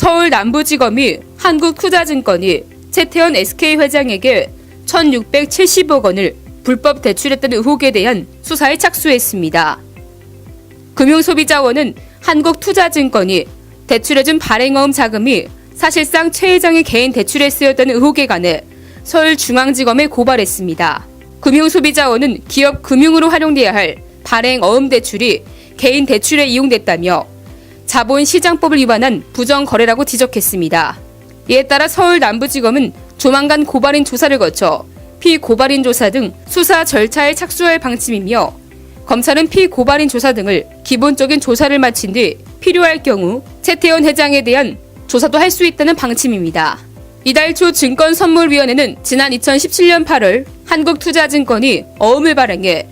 서울 남부지검이 한국투자증권이 최태원 SK 회장에게 1,670억 원을 불법 대출했다는 의혹에 대한 수사에 착수했습니다. 금융소비자원은 한국투자증권이 대출해준 발행어음 자금이 사실상 최 회장의 개인 대출에 쓰였다는 의혹에 관해 서울중앙지검에 고발했습니다. 금융소비자원은 기업 금융으로 활용돼야 할 발행 어음 대출이 개인 대출에 이용됐다며 자본시장법을 위반한 부정거래라고 지적했습니다. 이에 따라 서울 남부지검은 조만간 고발인 조사를 거쳐 피고발인 조사 등 수사 절차에 착수할 방침이며 검찰은 피고발인 조사 등을 기본적인 조사를 마친 뒤 필요할 경우 최태원 회장에 대한 조사도 할 수 있다는 방침입니다. 이달 초 증권선물위원회는 지난 2017년 8월 한국투자증권이 어음을 발행해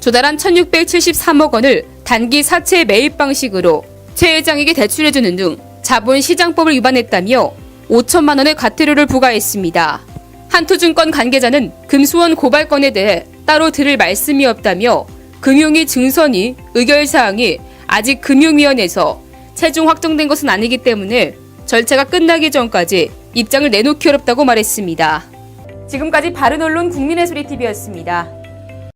조달한 1,673억 원을 단기 사채 매입 방식으로 최 회장에게 대출해주는 등 자본시장법을 위반했다며 5천만 원의 과태료를 부과했습니다. 한투증권 관계자는 금수원 고발 건에 대해 따로 들을 말씀이 없다며 금융위 증선이 의결 사항이 아직 금융위원회에서 최종 확정된 것은 아니기 때문에 절차가 끝나기 전까지 입장을 내놓기 어렵다고 말했습니다. 지금까지 바른언론 국민의 소리 TV였습니다.